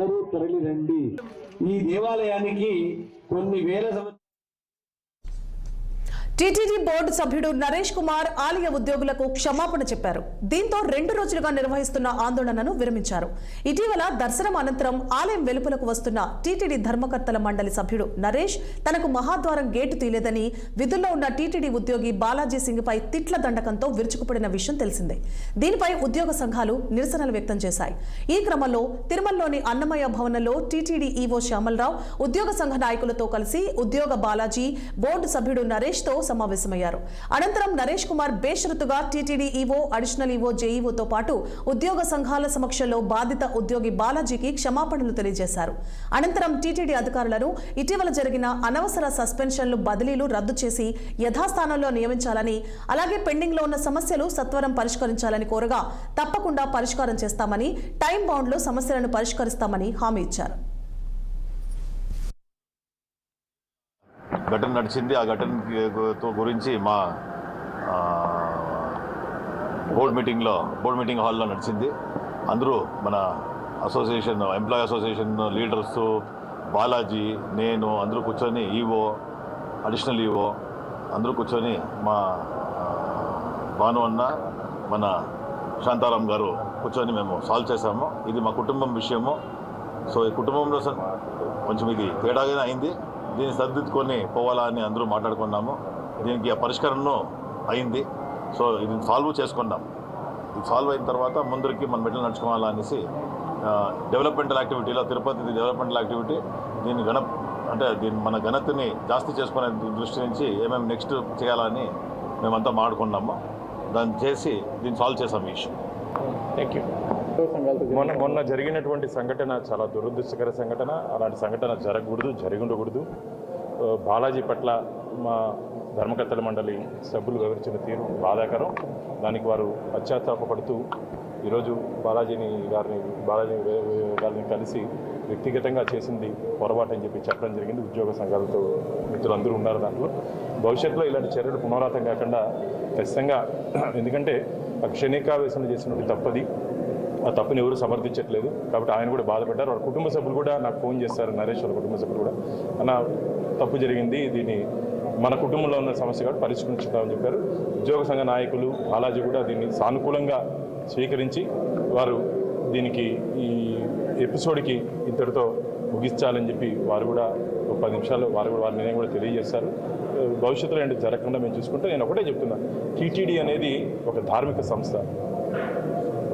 అందరూ తరలి రండి ఈ దేవాలయానికి కొన్ని వేల సంవత్సరాలు టీటీడీ బోర్డు సభ్యుడు నరేష్ కుమార్ ఆలయ ఉద్యోగులకు క్షమాపణ చెప్పారు. దీంతో రెండు రోజులుగా నిర్వహిస్తున్న ఆందోళనను విరమించారు. ఇటీవల దర్శనం అనంతరం ఆలయం వెలుపలకు వస్తున్న టీటీడీ ధర్మకర్తల మండలి సభ్యుడు నరేష్ తనకు మహాద్వారం గేటు తీలేదని విధుల్లో ఉన్న టీటీడీ ఉద్యోగి బాలాజీ సింగ్ పై తిట్ల దండకంతో విరుచుకుపడిన విషయం తెలిసిందే. దీనిపై ఉద్యోగ సంఘాలు నిరసనలు వ్యక్తం చేశాయి. ఈ క్రమంలో తిరుమలలోని అన్నమయ్య భవనంలో టీటీడీ ఈవో శ్యామలరావు ఉద్యోగ సంఘ నాయకులతో కలిసి ఉద్యోగ బాలాజీ బోర్డు సభ్యుడు నరేష్తో సమావేశమయ్యారు. అనంతరం నరేష్ కుమార్ బేషరతుగా టీటీడీ ఈవో అడిషనల్ ఈవో జేఈఓతో పాటు ఉద్యోగ సంఘాల సమక్షంలో బాధిత ఉద్యోగి బాలాజీకి క్షమాపణలు తెలియజేశారు. అనంతరం టీటీడీ అధికారులను ఇటీవల జరిగిన అనవసర సస్పెన్షన్లు బదిలీలు రద్దు చేసి యథాస్థానంలో నియమించాలని అలాగే పెండింగ్లో ఉన్న సమస్యలు సత్వరం పరిష్కరించాలని కోరగా తప్పకుండా పరిష్కారం చేస్తామని టైం బౌండ్లో సమస్యలను పరిష్కరిస్తామని హామీ ఇచ్చారు. ఘటన నడిచింది. ఆ ఘటన గురించి మా బోర్డ్ మీటింగ్లో బోర్డ్ మీటింగ్ హాల్లో నడిచింది. అందరూ మన association employee association leaders Balaji నేను అందరూ కూర్చొని ఈవో అడిషనల్ ఈవో అందరూ కూర్చొని మా భాను అన్న మన శాంతారాం గారు కూర్చొని మేము సాల్వ్ చేశాము. ఇది మా కుటుంబం విషయము. సో ఈ కుటుంబంలో కొంచెం ఇది తేడాగానే అయింది. దీన్ని సర్దిద్దుకొని పోవాలా అని అందరూ మాట్లాడుకున్నాము. దీనికి ఆ పరిష్కరణను అయింది. సో ఇది సాల్వ్ చేసుకున్నాం ఇది సాల్వ్ అయిన తర్వాత ముందరికి మన మెట్లు నడుచుకోవాలా అనేసి డెవలప్మెంటల్ యాక్టివిటీలో తిరుపతి డెవలప్మెంటల్ యాక్టివిటీ దీన్ని గణ అంటే దీన్ని మన ఘనతని జాస్తి చేసుకునే దృష్టి నుంచి ఏమేమి నెక్స్ట్ చేయాలని మేమంతా మాట్లాడుకున్నాము. దాన్ని చేసి దీన్ని సాల్వ్ చేసాం ఈ ఇష్యూ థ్యాంక్ యూ మొన్న మొన్న జరిగినటువంటి సంఘటన చాలా దురదృష్టకర సంఘటన. అలాంటి సంఘటన జరగకూడదు జరిగి ఉండకూడదు బాలాజీ పట్ల మా ధర్మకర్తల మండలి సభ్యులు వివరించిన తీరు బాధాకరం. దానికి వారు పశ్చాత్తాపడుతూ ఈరోజు బాలాజీని గారిని బాలాజీ గారిని కలిసి వ్యక్తిగతంగా చేసింది పొరపాటు అని చెప్పి చెప్పడం జరిగింది. ఉద్యోగ సంఘాలతో మిత్రులందరూ ఉన్నారు దాంట్లో. భవిష్యత్తులో ఇలాంటి చర్యలు పునరావృతం కాకుండా ఖచ్చితంగా ఎందుకంటే క్షణికావేశం చేసినటువంటి తప్పది. ఆ తప్పుని ఎవరు సమర్థించట్లేదు. కాబట్టి ఆయన కూడా బాధపడ్డారు. వాళ్ళ కుటుంబ సభ్యులు కూడా నాకు ఫోన్ చేస్తారు నరేష్ వాళ్ళ కుటుంబ సభ్యులు కూడా. అన్న తప్పు జరిగింది దీన్ని మన కుటుంబంలో ఉన్న సమస్య కాబట్టి పరిష్కరించుకుందామని చెప్పారు. ఉద్యోగ సంఘ నాయకులు బాలాజీ కూడా దీన్ని సానుకూలంగా స్వీకరించి వారు దీనికి ఈ ఎపిసోడ్కి ఇంతటితో ముగించాలని చెప్పి వారు కూడా ఒక పది నిమిషాలు వారు కూడా వారి నిర్ణయం కూడా తెలియజేస్తారు భవిష్యత్తులో ఏంటి జరగకుండా మేము చూసుకుంటే నేను ఒకటే చెప్తున్నా. టీటీడీ అనేది ఒక ధార్మిక సంస్థ.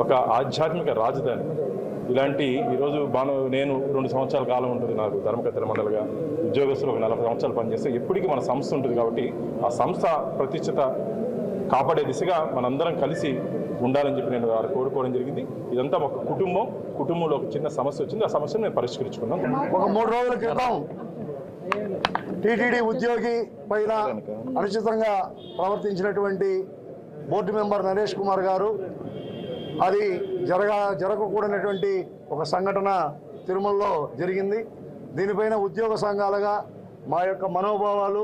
ఒక ఆధ్యాత్మిక రాజధాని. ఇలాంటి ఈరోజు బాను నేను రెండు సంవత్సరాల కాలం ఉంటుంది నాకు ధర్మకర్తల మండలిగా. ఉద్యోగస్తులు ఒక నలభై సంవత్సరాలు పనిచేస్తే ఎప్పటికీ మన సంస్థ ఉంటుంది కాబట్టి ఆ సంస్థ ప్రతిష్టత కాపాడే దిశగా మనందరం కలిసి ఉండాలని చెప్పి నేను వారు కోరుకోవడం జరిగింది. ఇదంతా ఒక కుటుంబం కుటుంబంలో ఒక చిన్న సమస్య వచ్చింది. ఆ సమస్యను మేము పరిష్కరించుకున్నాం ఒక మూడు రోజుల క్రితం టీటీడీ ఉద్యోగి పైన అనుచితంగా ప్రవర్తించినటువంటి బోర్డు మెంబర్ నరేష్ కుమార్ గారు అది జరగ జరగకూడనటువంటి ఒక సంఘటన తిరుమలలో జరిగింది. దీనిపైన ఉద్యోగ సంఘాలుగా మా యొక్క మనోభావాలు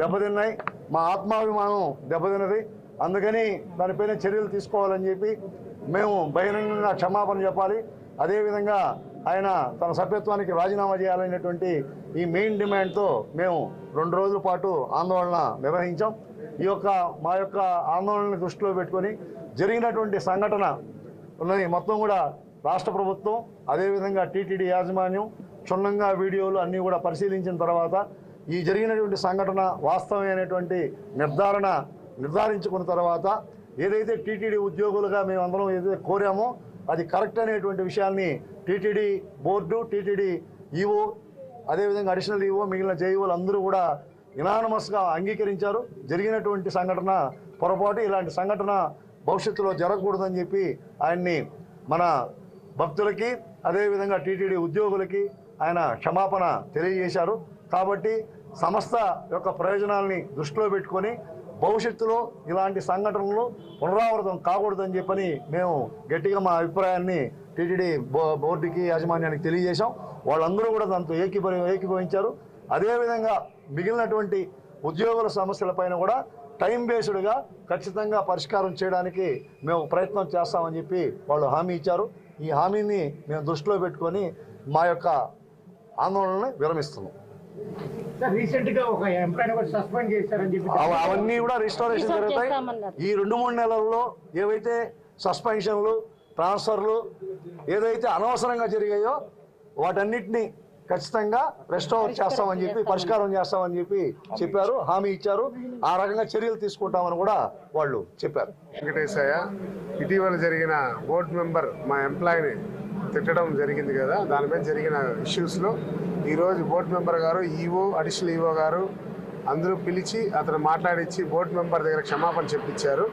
దెబ్బతిన్నాయి. మా ఆత్మాభిమానం దెబ్బతిన్నది. అందుకని దానిపైన చర్యలు తీసుకోవాలని చెప్పి మేము బహిరంగంగా క్షమాపణ చెప్పాలి. అదేవిధంగా ఆయన తన సభ్యత్వానికి రాజీనామా చేయాలనేటువంటి ఈ మెయిన్ డిమాండ్తో మేము రెండు రోజుల పాటు ఆందోళన నిర్వహించాం. ఈ యొక్క మా యొక్క ఆందోళనని దృష్టిలో పెట్టుకొని జరిగినటువంటి సంఘటన ఉన్నది మొత్తం కూడా రాష్ట్ర ప్రభుత్వం అదేవిధంగా టీటీడీ యాజమాన్యం క్షుణ్ణంగా వీడియోలు అన్నీ కూడా పరిశీలించిన తర్వాత ఈ జరిగినటువంటి సంఘటన వాస్తవమైనటువంటి నిర్ధారణ నిర్ధారించుకున్న తర్వాత ఏదైతే టీటీడీ ఉద్యోగులుగా మేమందరం ఏదైతే కోరామో అది కరెక్ట్ అనేటువంటి విషయాన్ని టీటీడీ బోర్డు టీటీడీ ఈఓ అదేవిధంగా అడిషనల్ ఈవో మిగిలిన జేఈఓలు అందరూ కూడా ఇనానమస్గా అంగీకరించారు. జరిగినటువంటి సంఘటన పొరపాటు. ఇలాంటి సంఘటన భవిష్యత్తులో జరగకూడదని చెప్పి ఆయన్ని మన భక్తులకి అదేవిధంగా టీటీడీ ఉద్యోగులకి ఆయన క్షమాపణ తెలియజేశారు. కాబట్టి సంస్థ యొక్క ప్రయోజనాల్ని దృష్టిలో పెట్టుకొని భవిష్యత్తులో ఇలాంటి సంఘటనలు పునరావృతం కాకూడదని చెప్పని మేము గట్టిగా మా అభిప్రాయాన్ని టీటీడీ బో బోర్డుకి యాజమాన్యానికి తెలియజేశాం. వాళ్ళందరూ కూడా దాంతో ఏకీభవి ఏకీభవించారు. అదేవిధంగా మిగిలినటువంటి ఉద్యోగుల సమస్యలపైన కూడా టైం బేస్డ్గా ఖచ్చితంగా పరిష్కారం చేయడానికి మేము ప్రయత్నం చేస్తామని చెప్పి వాళ్ళు హామీ ఇచ్చారు. ఈ హామీని మేము దృష్టిలో పెట్టుకొని మా యొక్క ఆందోళనని విరమిస్తున్నాం. అవన్నీ కూడా రిస్టోరేషన్ జరుగుతాయి. ఈ రెండు మూడు నెలల్లో ఏవైతే సస్పెన్షన్లు ట్రాన్స్ఫర్లు ఏదైతే అనవసరంగా జరిగాయో వాటన్నిటిని ఖచ్చితంగా రెస్టోర్ చేస్తామని చెప్పి పరిష్కారం చేస్తామని చెప్పి చెప్పారు హామీ ఇచ్చారు. ఆ రకంగా చర్యలు తీసుకుంటామని కూడా వాళ్ళు చెప్పారు. వెంకటేశయ్య ఇటీవల జరిగిన బోర్డు మెంబర్ మా ఎంప్లాయీని తిట్టడం జరిగింది కదా దాని మీద జరిగిన ఇష్యూస్లో ఈరోజు బోర్డు మెంబర్ గారు ఈఓ అడిషనల్ ఈఓ గారు అందరూ పిలిచి అతను మాట్లాడించి బోర్డు మెంబర్ దగ్గర క్షమాపణ చెప్పించారు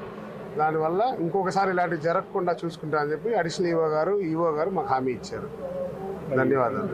దానివల్ల ఇంకొకసారి ఇలాంటివి జరగకుండా చూసుకుంటా అని చెప్పి అడిషనల్ ఈఓ గారు ఈఓ గారు మాకు హామీ ఇచ్చారు. ధన్యవాదాలు.